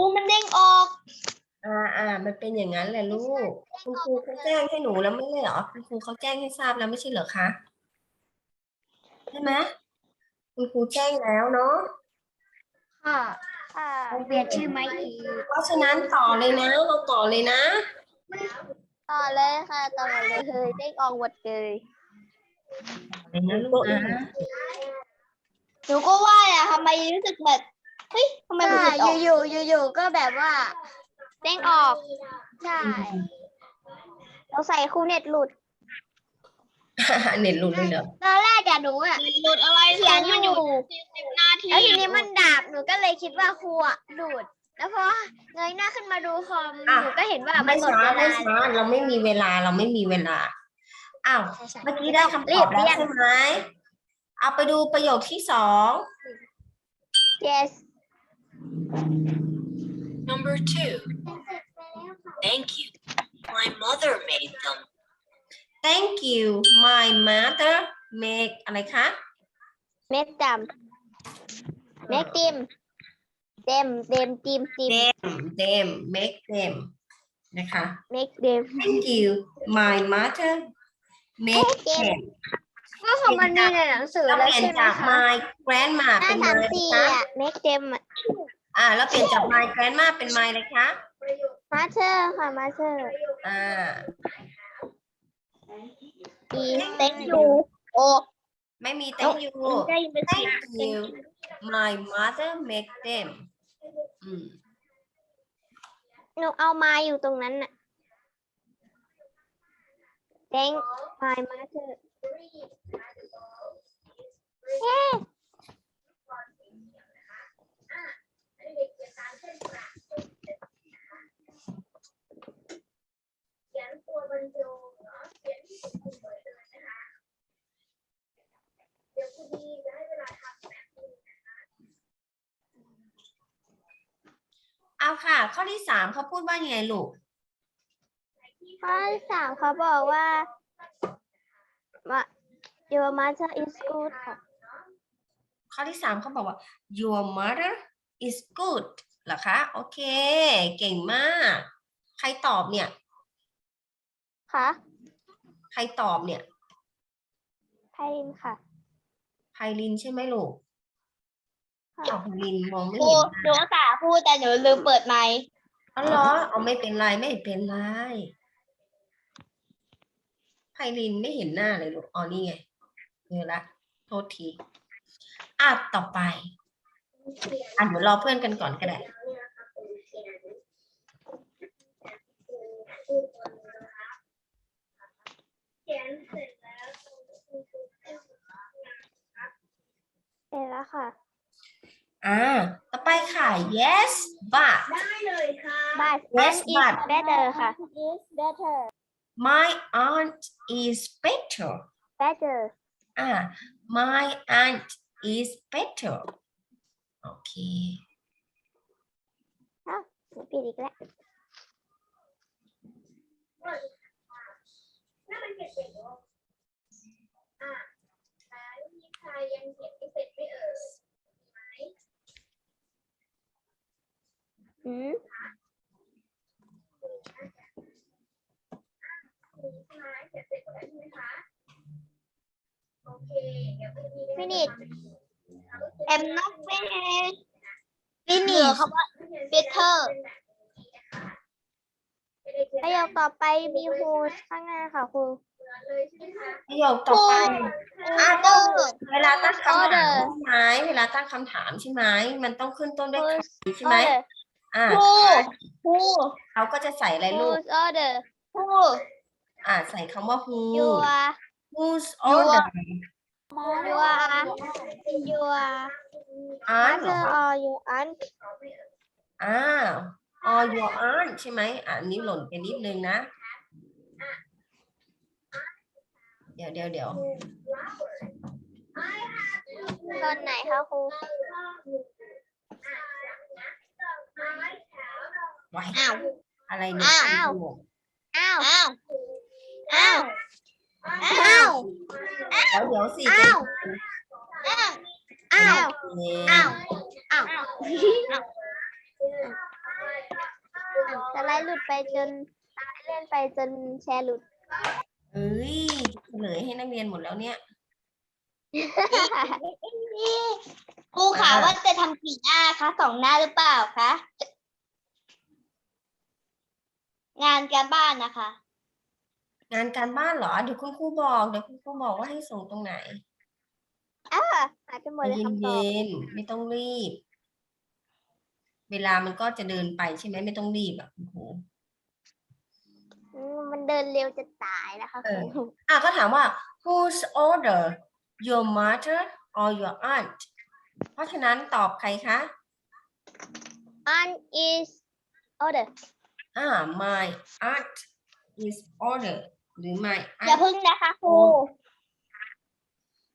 รูมันเด้งออก อ่าอ่ามันเป็นอย่างนั้นแหละลูก คุณครูเขาแจ้งให้หนูแล้วไม่ใช่เหรอ คุณครูเขาแจ้งให้ทราบแล้วไม่ใช่เหรอคะ ใช่ไหมคุณครูแจ้งแล้วเนาะ ค่ะค่ะเปลี่ยนชื่อไหมอีกเพราะฉะนั้นต่อเลยนะ เราต่อเลยนะ ต่อเลยค่ะต่อเลยเด้งออกหมดเลยเลยนะลูกนะ หนูก็ว่าอะทำไมรู้สึกแบบ เฮ้ยทำไมมันหลุดออกอยู่ๆอยู่ๆก็แบบว่า เด้งออก ใช่ เราใส่คู่เน็ตหลุด เน็ตหลุดเลยเหรอตอนแรกอะหนูอะหลุดอะไรเขียนอยู่สิบนาทีแล้วทีนี้มันดับหนูก็เลยคิดว่าครูอะดูดแล้วพอเงยหน้าขึ้นมาดูคอมอะหนูก็เห็นว่ามัไม่นหมดช้าเวไม่ลาช้าเราไม่มีเวลาเราไม่มีเวลาอ้าวเมื่อกี้ได้คำตอบแล้วใช่ไหมเอาไปดูประโยคที่สอง yes Number two. Thank you. My mother made them. thank you my mother make อะไรคะเม็ดดำเม็ดติมเต็มเต็มติมติม them them make them นะคะเม็ดเต็ม thank you my mother make them ก็ของมันมีในหนังสือเราแล้วเปลี่ยนใช่ไหมจาก คะ my grandma ห้าเป็น สาม my สี่คะอะเม็ดเต็มอะอ่าแล้วเปลี่ยนจาก my grandma เป็น my เลยคะมาเธอร์ค่ะมาเธอร์อ่า อีเต็งยูโอไม่มี thank you ได้ยินเป็นเสียง thank you my mother make them อืมหนูเอามาอยู่ตรงนั้นน่ะ thank my mother เอาค่ะ ข้อที่สามเขาพูดว่ายังไงลูก ข้อที่สามเขาบอกว่าว่า your mother is good ค่ะ ข้อที่สามเขาบอกว่า your mother is good เหรอคะ โอเค เก่งมาก ใครตอบเนี่ย ค่ะใครตอบเนี่ยไพรินค่ะไพลินใช่ไหมลูกค่ะอ้าวไพลินมองไม่ครูเห็นหนูอุตส่าห์พูดแต่หนูลืมเปิดไมค์อ๋อเหรอเอาไม่เป็นไรไม่เป็นไรไพลินไม่เห็นหน้าเลยลูกอ๋อนี่ไงเจอละ โทษที อะต่อไปอะเดี๋ยวรอเพื่อนกันก่อนก็ได้เสร็จแล้วค่ะ อ่า ต่อไปค่ะ yes but but Yes, is but better ค่ะ is better my aunt is better better อ่า my aunt is better โอเค หนูผิดอีกแล้ว อืม finish I'm not finished finish คำว่า better ประโยค ต่อไปมี who ข้างหน้าค่ะครูประโยคต่อไปอะต้องเวลาตั้งคำถาม Order ใช่ไหมเวลาตั้งคำถามใช่ไหมมันต้องขึ้นต้นด้วยใครใช่ไหม order อ่า who who เขาก็จะใส่อะไรลูก whose order who อ่าใส่คำว่า who your whose order your your aunt เหร mother อ or your aunt อ้าว or your aunt ใช่ไหมอ่านี้หล่นไปนิดนึงนะ เดี๋ยวเดี๋ยวเดี๋ยวตอนไหนคะครูไว้อ้าวอะไรเนี่ยอ้าวประโยคอ้าว อ้าว อ้าว อ้าว เดี๋ยวเดี๋ยวสิอ้าวจะอ้าวอ้าวเย็นอ้าว อ้าว อ ไลด์หลุดไปจนสไลด์เลื่อนไปจนแชร์หลุด เอ้ยเฉลยให้นักเรียนหมดแล้วเนี่ย ครูขาอ่าว่าจะทำกี่หน้าคะสองหน้าหรือเปล่าคะงานการบ้านนะคะ งานการบ้านเหรอเดี๋ยวคุณครูบอกเดี๋ยวคุณครูบอกว่าให้ส่งตรงไหนอ่าหายไปหมดเลยเย็นคำตอบ เย็นๆไม่ต้องรีบ เวลามันก็จะเดินไปใช่ไหมไม่ต้องรีบอะคุณครูอืมมันเดินเร็วจะตายนะคะเออครูอะก็ถามว่า whose order your mother or your aunt เพราะฉะนั้นตอบใครคะอัน is order อ่า my aunt is order หรือ my อย่า aunt พึ่งนะคะครู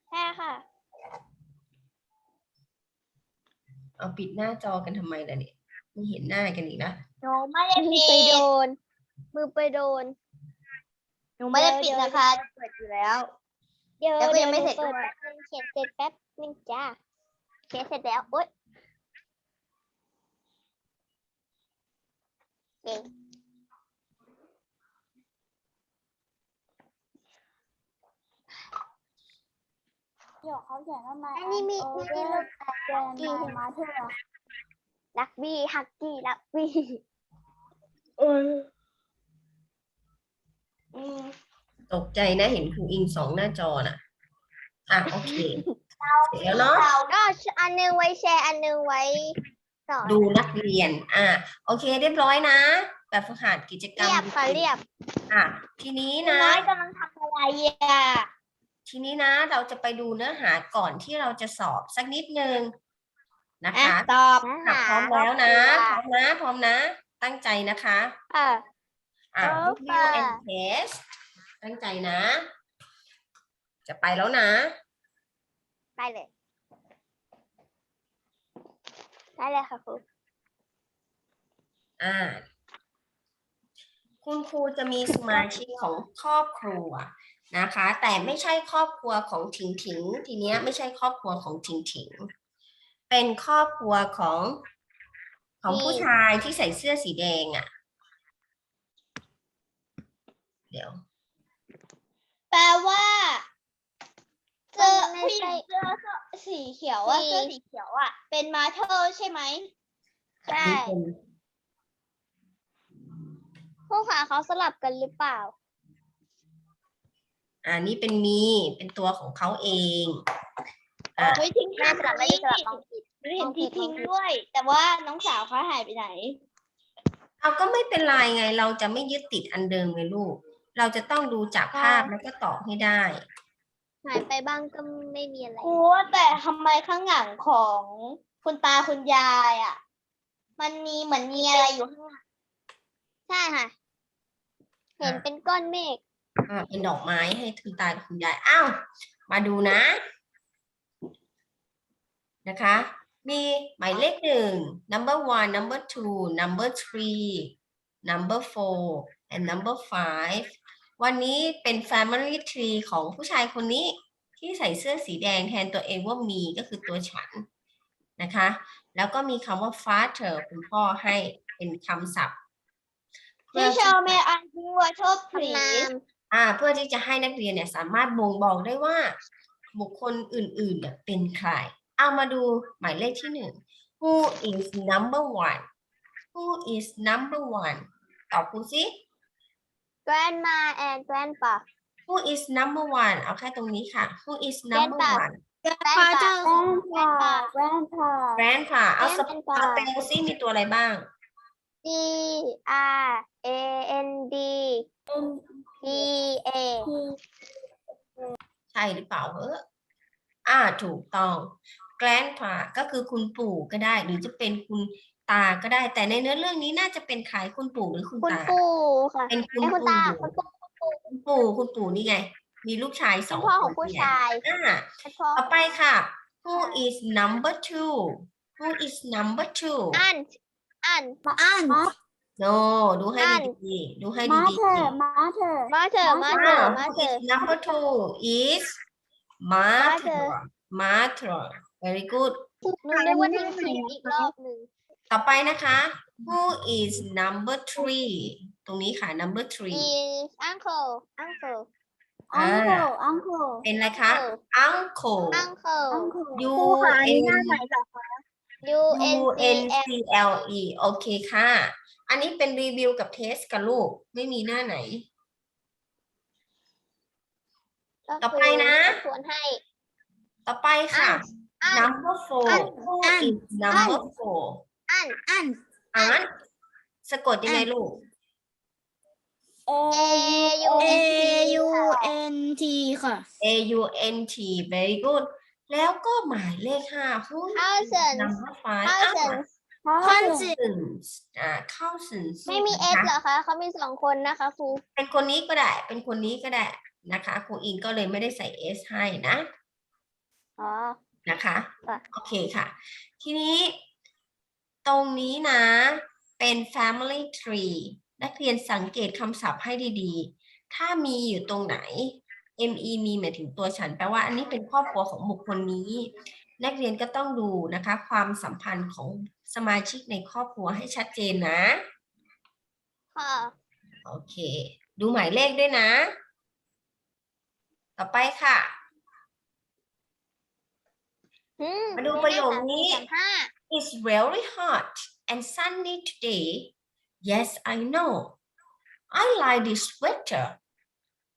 ใช่ค่ะ เอาปิดหน้าจอกันทำไมล่ะเนี่ยไม่เห็นหน้ากันอีกนะหนูไม่ได้มือปิไปโดดน มือไปโดน หนูไม่ได้ปิดนะคะเปิดอยู่แล้ว เดี๋ยวแล้วก็ยังไม่เสร็จดี๋วหนูด้วยเปิดแป๊บนึงเขียนเสร็จแป๊บนึงจ้าเขียนเสร็จแล้วโอ๊ยเก่ง เดี๋ยวเขาเขียนว่ามาอันนี้มีมีมีรูปฮักกี้ใช่ไหมเธอลักบี้ฮักกี้ลักบี้อืมตกใจนะเห็นครูอิงสองหน้าจอน่ะ อะโอเคเสร็จแล้วเนาะก็อันหนึงไว้แชร์อันหนึงไว้สอนดูนักเรียน อะโอเค เรียบร้อยนะแบบฝึกหัดกิจกรรมเรียบค่ะเรียบ อะทีนี้นะน้อยกำลังทำอะไรอะ ทีนี้นะเราจะไปดูเนื้อหาก่อนที่เราจะสอบสักนิดนึงนะอะคะตอบอะพร้อมแล้วนะพร้อมนะพร้อมนะ ตั้งใจนะคะค่ะอะพร้อม review ค่ะ and test ตั้งใจนะ จะไปแล้วนะ ไปเลยได้เลยค่ะครูอ่า คุณครูจะมีสมาชิกของครอบครัว นะคะ แต่ไม่ใช่ครอบครัวของถิงถิง ทีเนี้ยไม่ใช่ครอบครัวของถิงถิง เป็นครอบครัวของของผู้ชายที่ใส่เสื้อสีแดงอะ่ะ เดี๋ยว แปลว่าเสื้อไม่ผู้หญิใช่งเสื้อสีเขียวอะสีเสื้อสีเขียวอะ เป็นมาเธอใช่ไหมใช่นี่เป็นพวกขาเขาสลับกันหรือเปล่า อ่านี่เป็นมีเป็นตัวของเขาเองอะเฮ้ยทิ้งแม่สลับไม่ได้สลับต้องผิดเห็นต้องผิทิ้ดงต้องผิดด้วย แต่ว่าน้องสาวเขาหายไปไหนเอาก็ไม่เป็นไรไง เราจะไม่ยึดติดอันเดิมไงลูก เราจะต้องดูจากภาพแล้วก็ตอบให้ได้ หายไปบ้างก็ไม่มีอะไรครูว่าแต่ทำไมข้างหลังของคุณตาคุณยายอะ มันมีเหมือนมีอะไรอยู่ข้างหลังใช่ค่ะ เห็นอะเป็นก้อนเมฆอ่า เป็นดอกไม้ให้คุณตากับคุณยายอ้าวมาดูนะ นะคะ มีหมายเลขหนึ่ง number one number two number three number four and number five วันนี้เป็น family tree ของผู้ชายคนนี้ที่ใส่เสื้อสีแดงแทนตัวเองว่ามีก็คือตัวฉันนะคะ แล้วก็มีคำว่า father คุณพ่อให้เป็นคำศัพท์เพื่อที่ที่ชาวจะเม อันที่ว่าชอบผีทำนามอ่าเพื่อที่จะให้นักเรียนเนี่ยสามารถบ่งบอกได้ว่า บุคคลอื่นๆเนี่ยเป็นใคร เอามาดูหมายเลขที่หนึ่ง who is number one who is number one ตอบคุณสิ grandma and grandpa who is number one เอาแค่ตรงนี้ค่ะ who is number Grandpa one grandpa grandpa grandpa grandpa เอาสเป Grandpa สเปลซิมีตัวอะไรบ้าง G R A N D P A ใช่หรือเปล่าเอออ่าถูกต้อง grandpa ก็คือคุณปู่ก็ได้ หรือจะเป็นคุณตาก็ได้ แต่ในเนื้อเรื่องนี้น่าจะเป็นใครคุณปู่หรือคุณคุณตา ปู่ค่ะเป็นคุณไอ้คุณปู่ตาคุณปู่คุณปู่คุณปู่นี่ไง มีลูกชายสคุอณงพ่อคของนผู้นี่ไงชายอ่า คุณพ่อต่อไปค่ะ who is number two who is number two อันอันอัน no ดูให้อันดีๆดูให้มาดีเธอๆมาเธอมาเถอะ มาอ่าเถอะมา who เถ is อะ number two is mother mother very good หนูนึกว่าทิ้งทิ้งอีกรอบหนึ่งต่อไปนะคะ who is number three ตรงนี้ค่ะ number three is uncle uncle อ่า uncle uncle เป็นอะไรคะ uncle uncle U ครูคะอันนี้ N หน้าไหนเหรอ U U N N C C L E โอเคค่ะ อันนี้เป็นรีวิวกับเทสกับลูก ไม่มีหน้าไหน ก็ต่อไปนะคือทวนให้ ต่อไปค่ะอัน number four อัน who อัน is number four อันอันอ่านสะกดยังไงลูก A U A N U C N T ค่ะ A U N T very good แล้วก็หมายเลขห้า who is Cousins number five อะ cousins cousins อ่า cousins ไม่มีนะ S คะเหรอคะเขามีสองคนนะคะครูเป็นคนนี้ก็ได้ เป็นคนนี้ก็ได้นะคะครูอิงก็เลยไม่ได้ใส่ S ให้นะ อ๋อ นะคะค่ะ โอเคค่ะ ทีนี้ตรงนี้นะ เป็น family tree นักเรียนสังเกตคำศัพท์ให้ดีๆ ถ้ามีอยู่ตรงไหน me มีหมายถึงตัวฉัน แปลว่าอันนี้เป็นครอบครัวของบุคคลนี้ นักเรียนก็ต้องดูนะคะ ความสัมพันธ์ของสมาชิกในครอบครัวให้ชัดเจนนะ ค่ะ โอเค ดูหมายเลขด้วยนะ ต่อไปค่ะ อืมมาดูประโยคนี้สามห้า It's very hot and sunny today. Yes, I know. I like this sweater.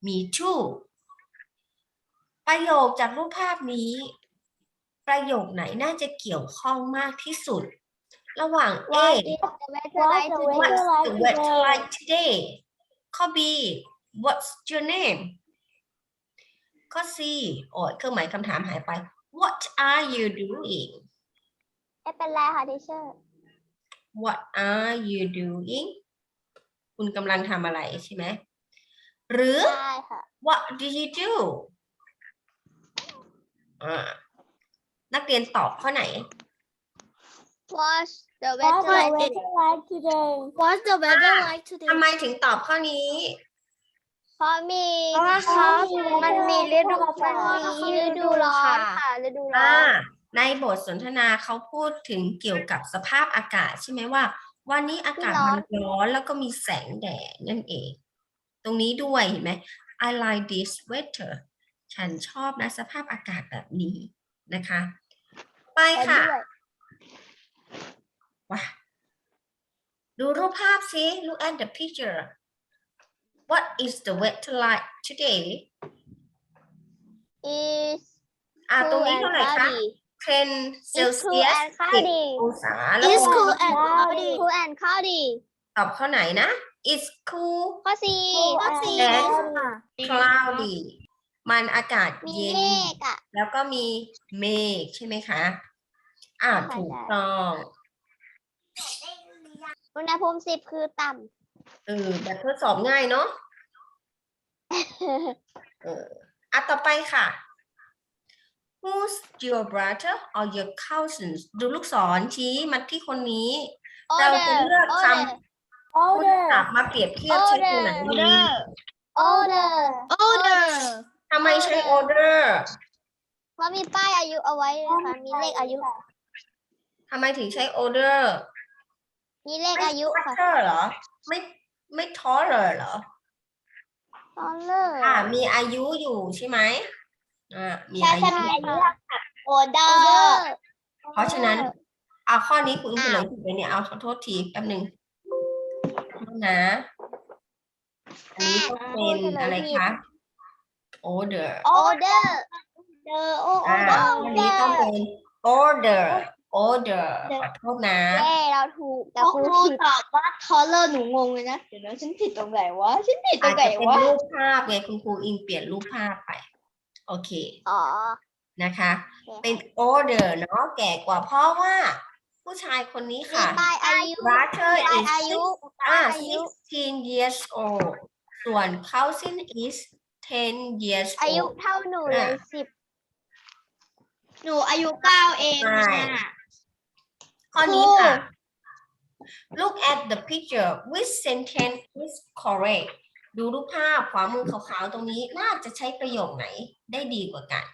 Me too. ประโยคจากรูปภาพนี้ ประโยคไหนน่าจะเกี่ยวข้องมากที่สุด ระหว่าง A What is the weather like today What's the weather like today ข้อ B What's your name ข้อ C โอ้ยเครื่องหมายคำถามหายไป What are you doing ไม่เป็นไรค่ะทีเชอร์ What are you doing คุณกำลังทำอะไรใช่ไหม หรือได้ค่ะ What did you do อ่านักเรียนตอบข้อไหน What's the What's weather the like today weather like today What's the weather like today ทำไมถึงตอบข้อนี้ เพราะมีเพราะว่าเขามันมีฤดูเพราะว่ามันเขามีฤดูร้อนค่ะฤดูร้ออ่านในบทสนทนาเขาพูดถึงเกี่ยวกับสภาพอากาศใช่ไหมว่า วันนี้อากาศมันร้อนแล้วก็มีแสงแดดนั่นเอง ตรงนี้ด้วยเห็นไหม I like this weather ฉันชอบนะสภาพอากาศแบบนี้นะคะ ไปไปค่ะด้วยว้าดูรูปภาพสิ look at the picture what is the weather like today is อ่าตรง cool นี้ and เท่าไหร่คะ cloudy 10 is cool Celsius and cloudy 10องศาแล้ว Is ก็ cool and cloudy cloudy cool and cloudy ตอบข้อไหนนะ it's cool ข้อ C ข้อ C and cloudy มันอากาศมีเย็น เมฆอะ แล้วก็มีเมฆใช่ไหมคะ อ่าใช่ค่ะ ถูกต้อง อุณหภูมิสิบคือต่เออแบบทดสอบง่ายเนาะำ เอออะต่อไปค่ะ Who's your brother or your cousins ดูลูกศรชี้มาที่คนนี้ เราจะเลือกคำคุณจับมาเปรียบเทียบใช้ตัวไหนดี older older ทำไมใช้ order เพราะมีป้ายอายุเอาไว้เลยค่ะมีเลขอายุ ทำไมถึงใช้ order มีเลขไม่อายุค่ะ shorter เหรอ ไม่ไม่ taller เหรอ dollar อ่า มีอายุอยู่ใช่ไหมอ่ามีใช่อาใช่ยุ มีอายุ order เพราะฉะนั้น เอาข้อนี้คุณเฉลอ้าวยถูกไหมเนี่ยเอาขอโทษทีแป๊บหนึ่งนะ อันนี้ต้องเป็นอะไรคะ order order เดอโออ่าอันนี้ต้องเป็น order order ขอโทษนะ เย้เราถูกแต่แต่คครูรูผิดตอบว่าทอลเลอร์หนูงงเลยนะ เดี๋ยวนะฉันผิดตรงไหนวะ ฉันผิดตรอาจงไหนจะเป็นวะ รูปภาพไงคุณครูอิงเปลี่ยนรูปภาพไป โอเคอ๋อ นะคะ โอเค เป็น order เนาะแก่กว่าเพราะว่า ผู้ชายคนนี้มีค่ะป้ายอายุ brother ป้าย is อายุ อ่าป้ายอายุ16 years old ส่วน cousin is 10 years อายุ old เท่าหนูเลยสิบหนูอายุเก้าเองใช่ ค่ะ ข้อนี้ค่ะ look at the picture which sentence is correct ดูรูปภาพขวามือขาวๆตรงนี้น่าจะใช้ประโยคไหนได้ดีกว่ากัน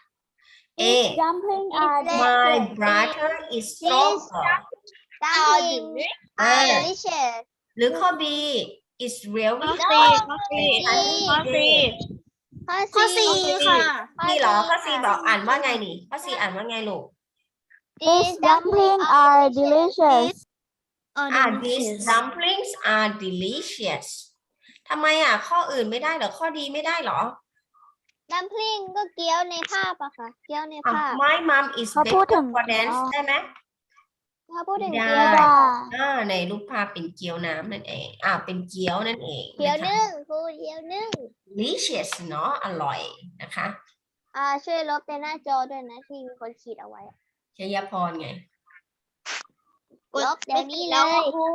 A jumping are my brother is stronger ดังเอาพิดิงอ่า delicious หรือข้อ B is really ข้อ hot สี่ ข้อสี่ข้อสี่ข้อข้อสี่ค่ะนี่เหรอข้อ C บอกอ่านว่าไงนี่ข้อ C อ่านว่าไงลูก These dumplings are delicious อ่า these dumplings are delicious ทำไมอะ ข้ออื่นไม่ได้เหรอ ข้อดีไม่ได้เหรอ dumpling ก็เกี๊ยวในภาพอะค่ะ เกี๊ยวในอะภาพ my mom is เขาพูด better ถึง for dance อ๋อ ได้ไหม ถ้าพูดถึงได้เกี๊ยวอะอ่าในรูปภาพเป็นเกี๊ยวน้ำนั่นเอง อ่าเป็นเกี๊ยวนั่นเองเกี๊ยวนะคะนึ่งครูเกี๊ยวนึ่ง delicious เนาะอร่อยนะคะ อ่าช่วยลบในหน้าจอด้วยนะที่มีคนขีดเอาไว้อะชยพรไง ลบเดี๋ยวนี้เลแล้วยครู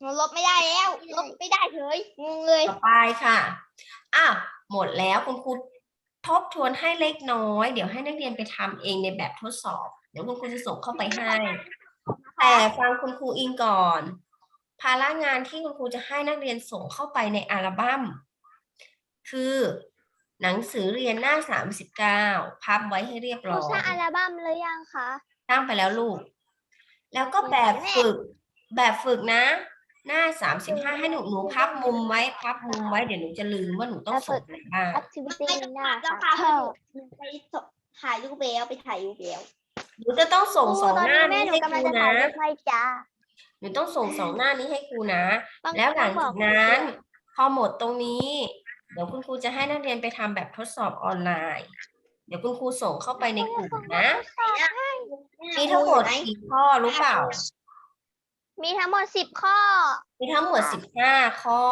หนูลบไม่ได้แล้ว ลบไม่ได้เลยงงเลยต่อไปค่ะอ้าวหมดแล้วคุณครูทบทวนให้เล็กน้อย เดี๋ยวให้นักเรียนไปทำเองในแบบทดสอบ เดี๋ยวคุณครูจะส่งเข้าไปให้ แต่ฟังคุณครูอิงก่อน ภาระงานที่คุณครูจะให้นักเรียนส่งเข้าไปในอัลบั้มคือหนังสือเรียนหน้า39พับไว้ให้เรียบครูร้อสร้างอัยลบั้มหรือยังคะสร้างไปแล้วลูก แล้วก็แบบฝึกแบบฝึกนะ หน้า35ให้หนูหนูพับมุมไว้พับมุมไว้เดี๋ยวหนูจะลืมว่าหนูต้องส่งอะไรบ้าง activity ไม่หน้าแล้วค่ะค่ะชอบหนูไปถ่ายรูปแล้วไปถ่ายรูปแล้ว หนูจะต้องส่งครูสองตอนหน้านี้แม่นี้หนูให้คกำลังรูจะถ่านะยรูปให้จ้าหนูต้องส่งสองหน้านี้ให้ครูนะต้องแล้วหลังต้องบจาอกกนั้น พอหมดตรงนี้ เดี๋ยวคุณครูจะให้นักเรียนไปทำแบบทดสอบออนไลน์ เดี๋ยวคุณครูส่งเข้าไปในกลุ่มนะมีทั้งหมดกี่ข้อรู้เปล่า มีทั้งหมดสิบข้อ มีทั้งหมดสิบห้าข้อ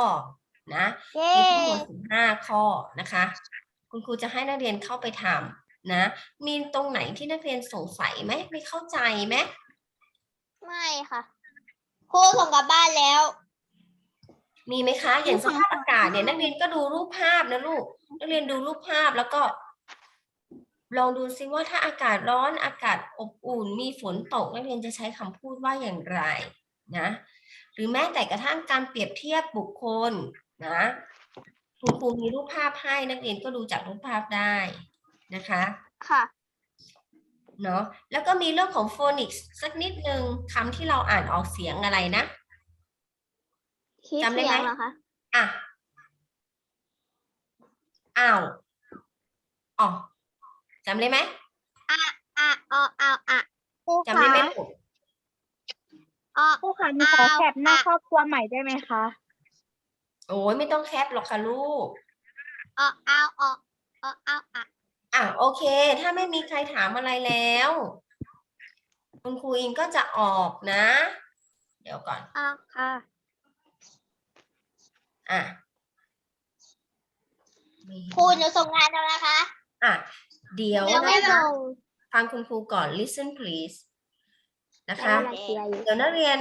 นะเย้มีทั้งหมดสิบห้าข้อนะคะ คุณครูจะให้นักเรียนเข้าไปทำ นะ มีตรงไหนที่นักเรียนสงสัยไหมไม่เข้าใจไหมไม่ค่ะครูส่งกลับบ้านแล้ว มีไหมคะ อย่างสภาพอากาศเนี่ยนักเรียนก็ดูรูปภาพนะลูก นักเรียนดูรูปภาพแล้วก็ ลองดูซิว่าถ้าอากาศร้อนอากาศอบอุ่น มีฝนตกนักเรียนจะใช้คำพูดว่าอย่างไรนะ หรือแม้แต่กระทั่งการเปรียบเทียบบุคคลนะ คุณครูมีรูปภาพให้นักเรียนก็ดูจากรูปภาพได้ นะคะค่ะเนาะแล้วก็มีเรื่องของโฟนิกส์สักนิดนึงคำที่เราอ่านออกเสียงอะไรนะคิดจำได้เสีไหมยงเหรอคะอะอ้าวอ๋อจำได้ไหมอะออเอาอะครูจำได้คะไหมลูกออครูคะหนูขอแคปหน้าครอบครัวใหม่ได้ไหมคะโอ้ยไม่ต้องแคปหรอกค่ะลูกออเอาออออเอาอะ อะโอ เค ถ้าไม่มีใครถามอะไรแล้ว คุณครูอิงก็จะออกนะ เดี๋ยวก่อนเอาค่ะ อะครูหนูส่งงานแล้วนะคะ อะ เดี๋ยวยังไม่นะคะส่งฟังคุณครูก่อน listen please นะคะกำลังเคลียร์อยู่เดี๋ยวนักเรียน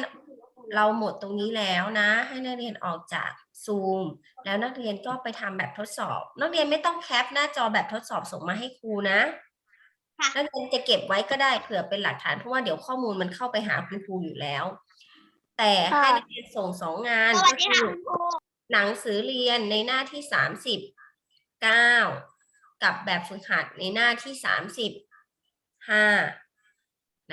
เราหมดตรงนี้แล้วนะ ให้นักเรียนออกจาก ซูมแล้วนักเรียนก็ไปทำแบบทดสอบ นักเรียนไม่ต้องแคปหน้าจอแบบทดสอบส่งมาให้ครูนะค่ะนักเรียนจะเก็บไว้ก็ได้เผื่อเป็นหลักฐานเพราะว่าเดี๋ยวข้อมูลมันเข้าไปหาคุณครูอยู่แล้ว แต่ให้นักเรียนส่งสองงานสวัสก็ดีคืค่ะอคุณครูหนังสือเรียนในหน้าที่สามสิบเก้ากับแบบฝึกหัดในหน้าที่สามสิบห้า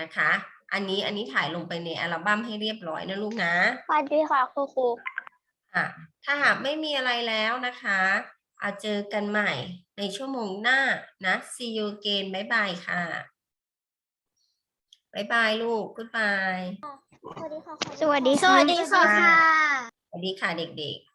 นะคะ อันนี้อันนี้ถ่ายลงไปในอัลบั้มให้เรียบร้อยนะลูกนะสวัสดีค่ะครูครู อะถ้าหากไม่มีอะไรแล้วนะคะอาจเจอกันใหม่ในชั่วโมงหน้านะ see you again บ๊ายบายค่ะบ๊ายบายลูก goodbye สวัสดีค่ะ สวัสดีค่ะเด็กๆ